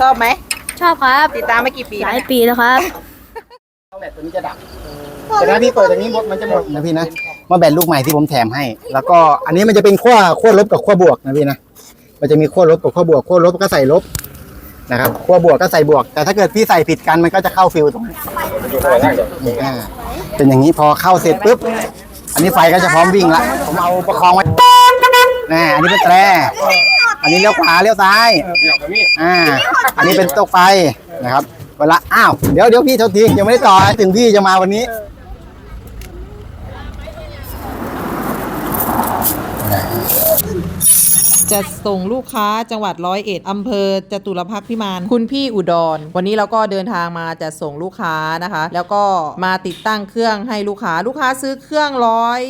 ชอบไหม ชอบครับติดตามมากี่ปีหลายแล้วปีแล้วครับแบตตัวนี้จะดับแต่ถ้าพี่เปิดตัวนี้หมดมันจะหมดนะพี่นะมาแบตลูกใหม่ที่ผมแถมให้ แล้วก็อันนี้มันจะเป็นขั้วขั้วลบกับขั้วบวกนะพี่นะมันจะมีขั้วลบกับขั้วบวกขั้วลบก็ใส่ลบนะครับขั้วบวกก็ใส่บวก แต่ถ้าเกิดพี่ใส่ผิดกันมันก็จะเข้าฟิลตรงนี้อ่าเป็นอย่างนี้พอเข้าเสร็จปุ๊บอันนี้ไฟก็จะพร้อมวิ่งละผมเอาประคองไว้น่อันนี้เป็นแตร อันนี้เลี้ยวขวาเลี้ยวซ้ายอ่า อันนี้เป็นตกไฟนะครับเวลาอ้าว เดี๋ยวเดี๋ยวพี่เท่าทียังไม่ได้ต่อถึงพี่จะมาวันนี้ จะส่งลูกค้าจังหวัดร้อยเอ็ดอำเภอจตุรพักษ์พิมาน คุณพี่อุดร วันนี้เราก็เดินทางมาจะส่งลูกค้านะคะ แล้วก็มาติดตั้งเครื่องให้ลูกค้า ลูกค้าซื้อเครื่อง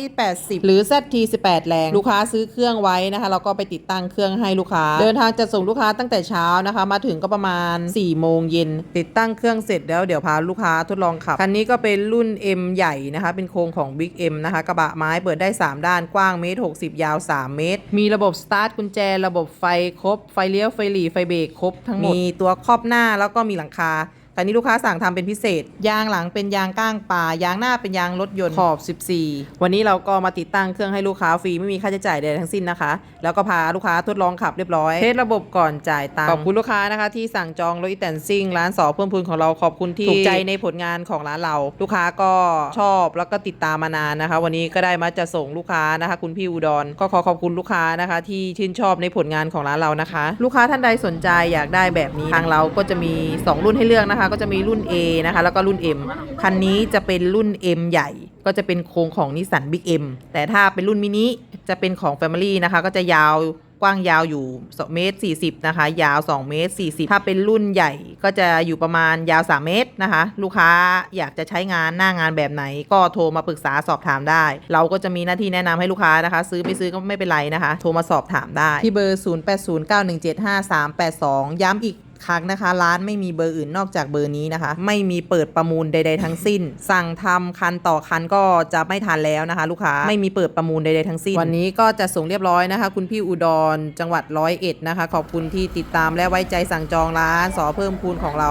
180หรือ ZT 18 แรง ลูกค้าซื้อเครื่องไว้นะคะ เราก็ไปติดตั้งเครื่องให้ลูกค้า เดินทางจะส่งลูกค้าตั้งแต่เช้านะคะ มาถึงก็ประมาณ4โมงเย็นติดตั้งเครื่องเสร็จแล้วเดี๋ยวพาลูกค้าทดลองขับคันนี้ก็เป็นรุ่น M ใหญ่นะคะ เป็นโครงของ Big M นะคะกระบะไม้เปิดได้ 3 ด้านกว้างเมตร60 ยาว 3 เมตร มีระบบสตาร์ทกุญแจระบบไฟครบ ไฟเลี้ยวไฟหลีไฟเบรกครบทั้งหมด มีตัวครอบหน้าแล้วก็มีหลังคา แต่นี้ลูกค้าสั่งทำเป็นพิเศษ ยางหลังเป็นยางก้างปลายางหน้าเป็นยางรถยนต์ขอบ 14 วันนี้เราก็มาติดตั้งเครื่องให้ลูกค้าฟรีไม่มีค่าใช้จ่ายใดทั้งสิ้นนะคะ แล้วก็พาลูกค้าทดลองขับเรียบร้อยเทสระบบก่อนจ่ายตังค์ขอบคุณลูกค้านะคะที่สั่งจองรถอีแตนซิ่งร้านสอเพิ่มพูนของเราขอบคุณที่ถูกใจในผลงานของร้านเรา ลูกค้าก็ชอบแล้วก็ติดตามมานานนะคะ วันนี้ก็ได้มาจะส่งลูกค้านะคะ คุณพี่อุดรก็ขอขอบคุณลูกค้านะคะ ที่ชื่นชอบในผลงานของร้านเรานะคะ ลูกค้าท่านใดสนใจอยากได้แบบนี้ทางเราก็จะมี 2 รุ่นให้เลือกนะคะก็จะมีรุ่น A นะคะ แล้วก็รุ่น M คันนี้จะเป็นรุ่น M ใหญ่ ก็จะเป็นโครงของนิสสัน Big M แต่ถ้าเป็นรุ่นมินิจะเป็นของ Family นะคะ ก็จะยาวกว้างยาวอยู่2เมตร40 นะคะ ยาว 2 เมตร 40 ถ้าเป็นรุ่นใหญ่ก็จะอยู่ประมาณยาว 3 เมตรนะคะ ลูกค้าอยากจะใช้งานหน้างานแบบไหน ก็โทรมาปรึกษาสอบถามได้ เราก็จะมีหน้าที่แนะนำให้ลูกค้านะคะ ซื้อไม่ซื้อก็ไม่เป็นไรนะคะ โทรมาสอบถามได้ ที่เบอร์ 0809175382 ย้ำอีก ครั้งนะคะ ร้านไม่มีเบอร์อื่นนอกจากเบอร์นี้นะคะ ไม่มีเปิดประมูลใด ๆ ทั้งสิ้น สั่งทำคันต่อคันก็จะไม่ทันแล้วนะคะ ลูกค้าไม่มีเปิดประมูลใดๆทั้งสิ้น วันนี้ก็จะส่งเรียบร้อยนะคะ คุณพี่อุดรจังหวัดร้อยเอ็ดนะคะ ขอบคุณที่ติดตามและไว้ใจสั่งจองร้านสอเพิ่มพูนของเรา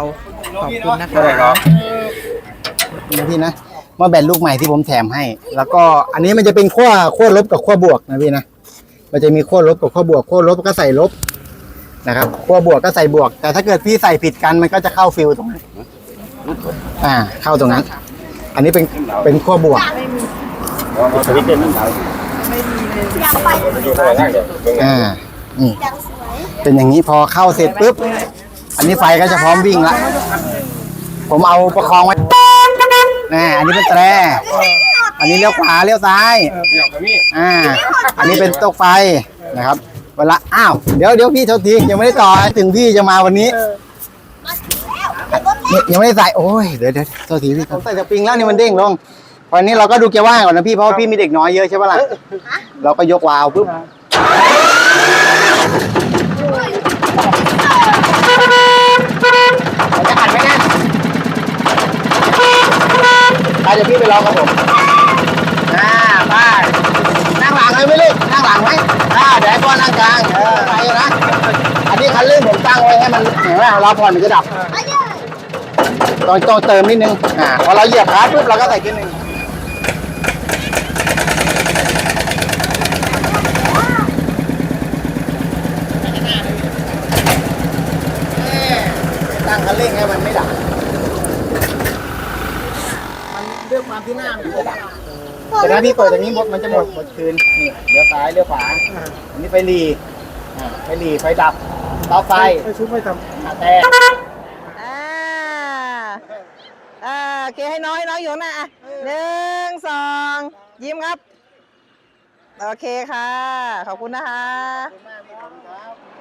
ขอบคุณนะคะนะพี่นะมาแบตลูกใหม่ที่ผมแถมให้ แล้วก็อันนี้มันจะเป็นขั้วขั้วลบกับขั้วบวกนะพี่นะมันจะมีขั้วลบกับขั้วบวกขั้วลบก็ใส่ลบ นะครับขั้วบวกก็ใส่บวก แต่ถ้าเกิดพี่ใส่ผิดกันมันก็จะเข้าฟิลตรงนั้นอ่า เข้าตรงนั้น อันนี้เป็นเป็นขั้วบวกอ่านี่เป็นอย่างนี้พอเข้าเสร็จปุ๊บ อันนี้ไฟก็จะพร้อมวิ่งละ ผมเอาประคองไว้น่อันนี้เป็นแตร อันนี้เลี้ยวขวาเลี้ยวซ้าย อ่า อันนี้เป็นตัวไฟนะครับ เวลาอ้าวเดี๋ยวเดี๋ยวพี่เท่าทียังไม่ได้ต่อถึงพี่จะมาวันนี้เนี่ยยังไม่ได้ใส่โอ้ยเดี๋ยวเดี๋ยวเท่าทีพี่ผมใส่สปริงแล้วนี่มันเด้งลงวันนี้เราก็ดูเกียร์ว่างก่อนนะพี่เพราะว่าพี่มีเด็กน้อยเยอะใช่ปะล่ะเราก็ยกวาล์วปุ๊บมันจะอัดไม่แน่นไปเดี๋ยวพี่ไปรอกับผมอ่าไปนั่งหลังเลย ไหม่ลูกนั่งหลังไหมอ่าเดี๋ยวให้พ่อนั่งกลางเออไปนะ อันนี้คันลื่นผมตั้งไว้ให้มันเห็นไหมเราผ่อนมันจะดับต้องต้องเติมนิดนึง อ่า พอเราเหยียบคลัสปุ๊บเราก็ใส่ขึ้นหนึ่งตั้งคันเร่งให้มันไม่ดับ มันด้วยความ ที่หน้ามันจะดับแต่ถ้าพี่เปิดตรงนี้หมดมันจะหมดหมดคืนนี่เลี้ยวซ้ายเลี้ยวขวาอันนี้ไฟหลีอ่าไฟหลีไฟดับเตาไฟไฟชุบไฟทำแต่อ่าอ่าโอเคให้น้อยน้อยอยู่ข้างหน้าอะหนึ่งสองยิ้มครับ โอเคค่ะ ขอบคุณนะคะ ขอบคุณมากพี่ผมครับ